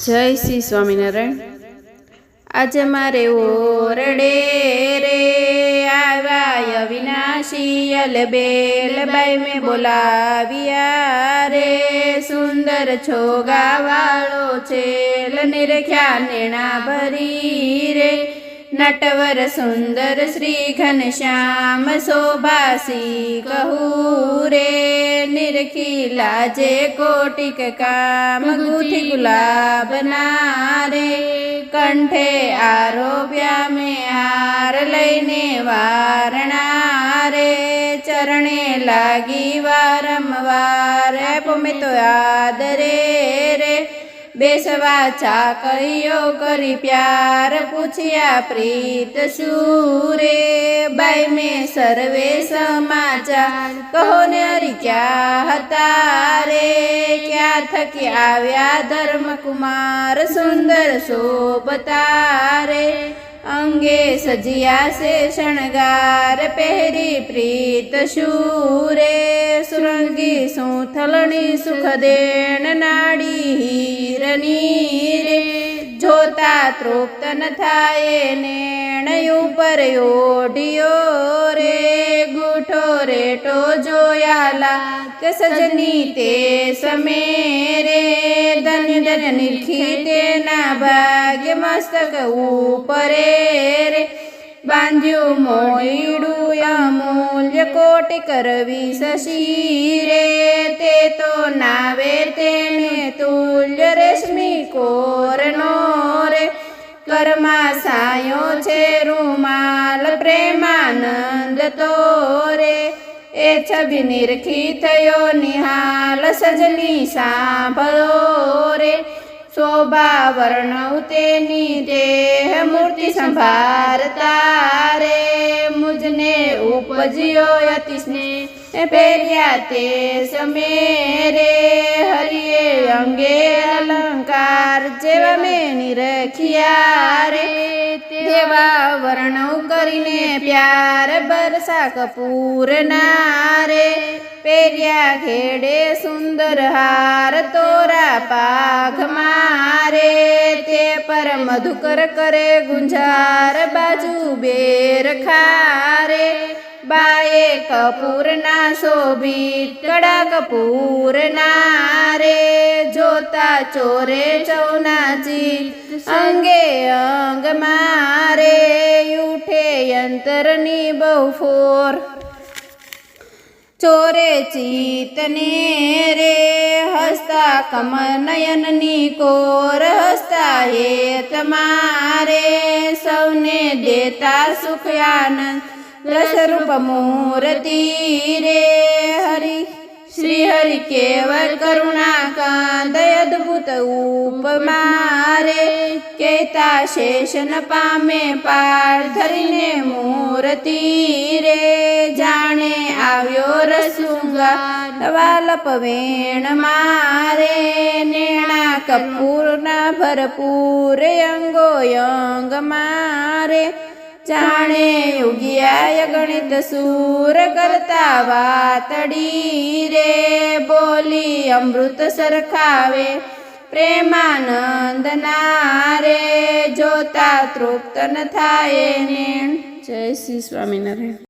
જય શ્રી સ્વામિનારાયણ. આજે મારે ઓરડે રે આવ્યા અવિનાશી અલબેલ બાઈ મેં બોલાવ્યા રે. સુંદર છોગાવાળો છેલ નિરખ્યા નેણા ભરી રે. નટવર સુંદર શ્રી ઘનશ્યામ શોભાસી કહું રે નિરખી લાજે કોટિક કામ ગુથી ગુલાબ નારે કંઠે આરોપ્યા મેં હાર લઈને વારણા રે ચરણે લાગી વારંવાર મેં તો યાદ રે બેસવા ચા કયો કરી પ્યાર પૂછ્યા, પ્રીત સુરે બાઈ, મેં સર્વે સમાચાર કહો ને હરી, ક્યાં હતા રે? ક્યાં થકી આવ્યા ધર્મકુમાર? સુંદર શોભતા રે. અંગે સજિયા સે શણગાર પહેરી પ્રીત શૂરે. સુરંગી સુથલણી સુખ દેણ નાડી હીરની રે જોતા તૃપ્ત ન થાય નેણ ઉપર ઓઢિયો રે. ગુઠો રેટો જોયાલા કે સજની તે સમે રે ધન ધન નિરખી તેના ભાગ્ય મસ્તક ઉપરે બાંધ્યું મોઈડું અમૂલ્ય કોટ કરવી શશી રે. તે તો નાવે તેને તુલ્ય રેશમી કોરનો રે. કર્મા સાયો છે રૂમાલ પ્રેમાનંદ તો રે. એ છબી નિરખી થયો નિહાલ સજની સાંભળો રે. શોભા વર્ણવ તેની દેહ મૂર્તિ સંભારતા રે. મુજને ઉપજ્યો અતિ સ્નેહ પહેર્યા તે સમે રે. હરિએ અંગે અલંકાર જેવા મેં નિરખ્યા રે. તેવા વર્ણવ કરીને પ્યાર બરસા કપૂર નારે, પેર્યા ખેડે સુંદર હાર તોરા પાઘ મારે, તે પર મધુકર કરે ગુંજાર બાજુ બેર ખારે. બાએ કપૂર ના શોભિત કડા કપૂર ના રે જોતા ચોરે ચૌનાચી અંગે અંગ મારે ઉઠે યંતરની બહુ ફોર ચોરે ચિતને રે હસતા કમનયનની કોર હસતા એ તમારે સૌને દેતા સુખ આનંદ રસરૂપ મૂર્તિ રે હરિ શ્રી હરિ કેવલ કરુણા કાંદ અદ્ભુત ઉપમારે કેતા શેષ ન પામે પાર ધરીને મૂર્તિ રે જાણે આવ્યો રસુંગા વાલપ વેણ મારે નેણા કપૂરના ભરપૂર અંગો અંગ મારે જાણે યુગિયાય ગણિત સૂર કરતા વાતડી રે. બોલી અમૃત સરખાવે પ્રેમાનંદ નારે જોતા તૃપ્ત ન થાય ને. જય શ્રી સ્વામિનારાયણ.